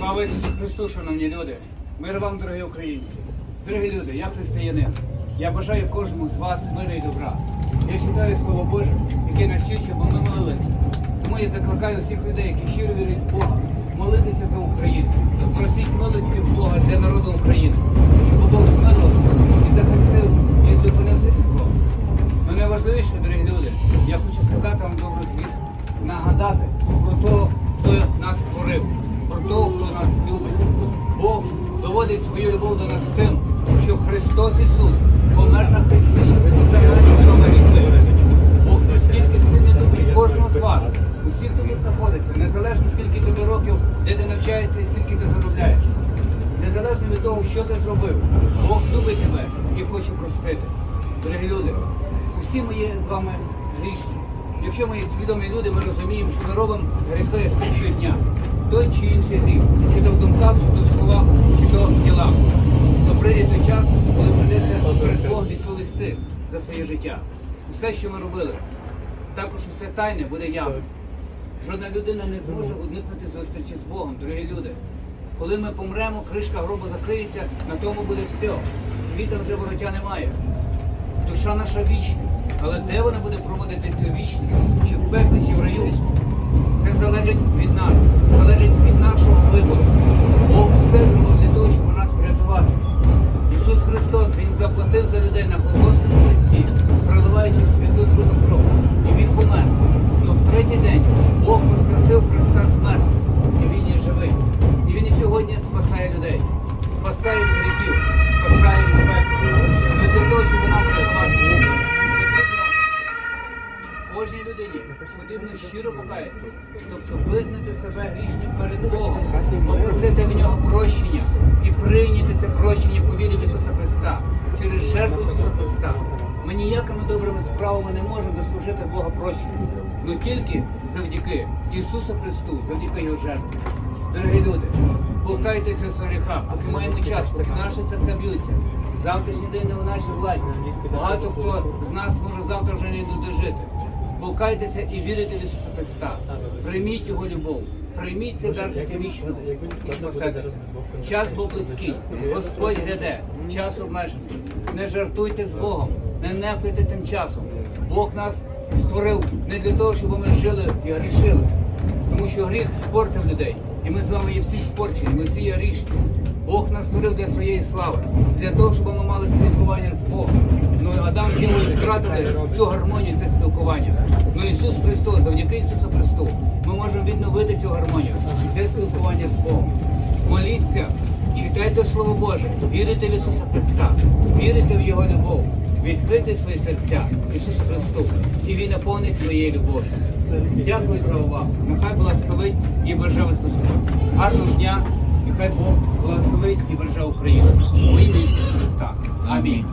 Слава Ісусу Христу, шановні люди! Мир вам, дорогі українці! Дорогі люди, я християнин. Я бажаю кожному з вас миру і добра. Я читаю Слово Боже, яке навчить, щоб ми молилися. Тому я закликаю всіх людей, які щиро вірять в Бога, молитися за Україну. Просіть милості в Бога для народу України, щоб Бог доводить свою любов до нас тим, що Христос Ісус помер на хресті за наші гріхи. Бог настільки сильно любить кожного з вас, усіх, хто тут знаходиться, незалежно скільки тобі років, де ти навчаєшся і скільки ти заробляєш. Незалежно від того, що ти зробив, Бог любить тебе і хоче простити. Дорогі люди, усі ми є з вами грішні. Якщо ми є свідомі люди, ми розуміємо, що ми робимо гріхи щодня. Той чи інший гріх, чи то в думках, чи то в словах, чи то в ділах. То прийде той час, коли прийдеться перед Богом відповісти за своє життя. Все, що ми робили, також усе тайне буде явне. Жодна людина не зможе уникнути зустрічі з Богом, дорогі люди. Коли ми помремо, кришка гробу закриється, на тому буде все. Світа вже вороття немає. Душа наша вічна. Але де вона буде проводити цю вічність? Чи в пеклі, чи в раю? Це залежить від нас, людей на Голгофському хресті, проливаючи святу другу кров. І Він помер. Но в третій день Бог воскресив Христа смерть. І Він є живий. І Він і сьогодні спасає людей. Спасає від гріхів, спасає від пекла. Не для того, щоб нам врятувати. Кожній людині потрібно щиро покаятися, тобто визнати себе грішним перед Богом, попросити в нього прощення і прийняти це прощення по вірі в Ісуса Христа через жертву Ісуса Христа. Ми ніякими добрими справами не можемо заслужити Бога прощення, але тільки завдяки Ісусу Христу, завдяки Його жертві. Дорогі люди, покайтеся в своїх гріхах, поки маємо час, поки наші серця б'ються. Завтрашній день не у нашій владі. Багато хто з нас може завтра вже не дожити. Покайтеся і вірите в Ісуса Христа. Прийміть Його любов, прийміть це дар життя вічного і спасетеся. Час був близький, Господь гряде, час обмежений. Не жартуйте з Богом, не нехтуйте тим часом. Бог нас створив не для того, щоб ми жили і грішили. Тому що гріх спортив людей. І ми з вами є всі спорчені, ми всі є грішні. Бог нас створив для своєї слави, для того, щоб ми мали спілкування з Богом. Ну Адам і втратили цю гармонію, це спілкування. Ну Ісус Христос, завдяки Ісусу Христу, відновити цю гармонію. І це спілкування з Богом. Моліться, читайте Слово Боже, вірите в Ісуса Христа, вірите в Його любов, відкрийте свої серця Ісусу Христу, і Він наповнить своєю любов'ю. Дякую за увагу. Нехай благословить і береже вас Господь. Гарного дня, нехай Бог благословить і береже Україну. Во ім'я Ісуса Христа. Амінь.